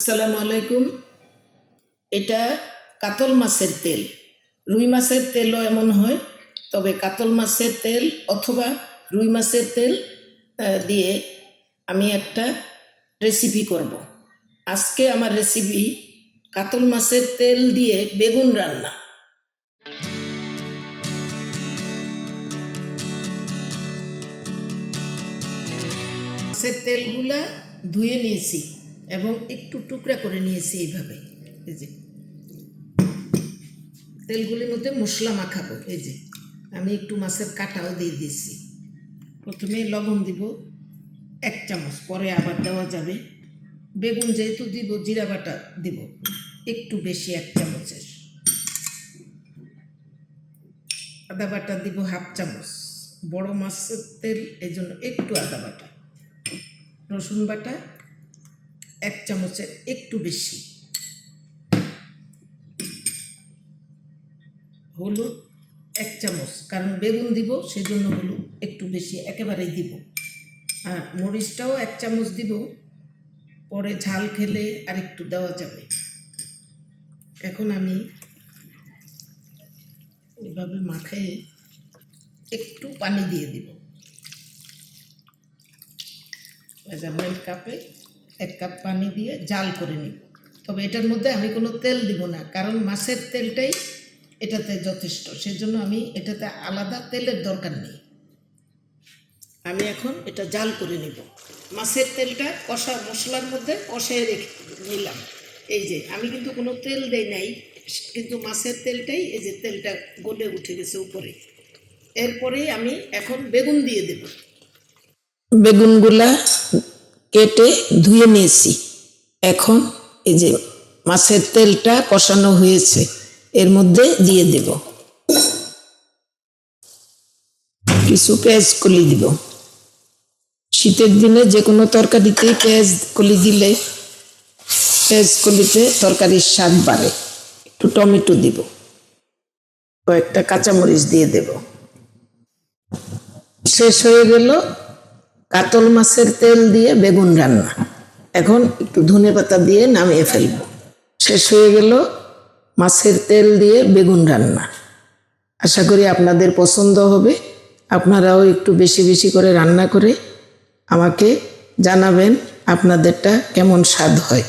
আসসালামু আলাইকুম। এটা কাতল মাছের তেল। রুই মাছের তেলও এমন হয়, তবে কাতল মাছের তেল অথবা রুই মাছের তেল দিয়ে আমি একটা রেসিপি করব। আজকে আমার রেসিপি কাতল মাছের তেল দিয়ে বেগুন রান্না। মাছের তেলগুলা ধুয়ে নিয়েছি। এবং একটু টুকরা করে নিয়েছি এইভাবে, এই যে। তেলগুলির মধ্যে মশলা মাখাবো, এই যে। আমি একটু মাছের কাটাও দিয়ে দিয়েছি। প্রথমে লবণ দিব, এক চামচ, পরে আবার দেওয়া যাবে। বেগুন যেহেতু দিব, জিরা বাটা দিব, একটু বেশি, এক চামচের। আদা বাটা দিব হাফ চামচ। বড় মাছের তেল, এই জন্য একটু আদা বাটা। রসুন বাটা এক চামচের একটু বেশি। হলুদ এক চামচ, কারণ বেগুন দিব, সেজন্য হলুদ একটু বেশি, একেবারেই দিব। আর মরিচটাও এক চামচ দিব, পরে ঝাল খেলে আর একটু দেওয়া যাবে। এখন আমি এভাবে মাখায় একটু পানি দিয়ে দিব। মেজারমেন্ট কাপে এক কাপ পানি দিয়ে জাল করে নিব তবে এটার মধ্যে আমি কোনো তেল দিব না, কারণ মাছের তেলটাই এটাতে যথেষ্ট। সেজন্য আমি এটাতে আলাদা তেলের দরকার নেই। আমি এখন এটা জাল করে নিব। মাছের তেলটা কষা মশলার মধ্যে কষায় রেখে নিলাম। এই যে, আমি কিন্তু কোনো তেল দেই নাই, কিন্তু মাছের তেলটাই এই যে তেলটা গলে উঠে গেছে উপরে। এরপরে আমি এখন বেগুন দিয়ে দেব। বেগুনগুলা কেটে ধুয়ে নিয়েছি। এখন এই যে মাছের তেলটা কষানো হয়েছে, এর মধ্যে দিয়ে দেব। কিছু পেঁয়াজ কলি দিব। শীতের দিনে যে কোনো তরকারিতেই পেঁয়াজ কলি দিলে পেঁয়াজ কলিতে তরকারির স্বাদ বাড়ে। একটু টমেটো দিব। কয়েকটা কাঁচামরিচ দিয়ে দেব। শেষ হয়ে গেল কাতল মাছের তেল দিয়ে বেগুন রান্না। এখন একটু ধনে পাতা দিয়ে নামিয়ে ফেলব। শেষ হয়ে গেল মাছের তেল দিয়ে বেগুন রান্না। আশা করি আপনাদের পছন্দ হবে। আপনারাও একটু বেশি বেশি করে রান্না করে আমাকে জানাবেন আপনাদেরটা কেমন স্বাদ হয়।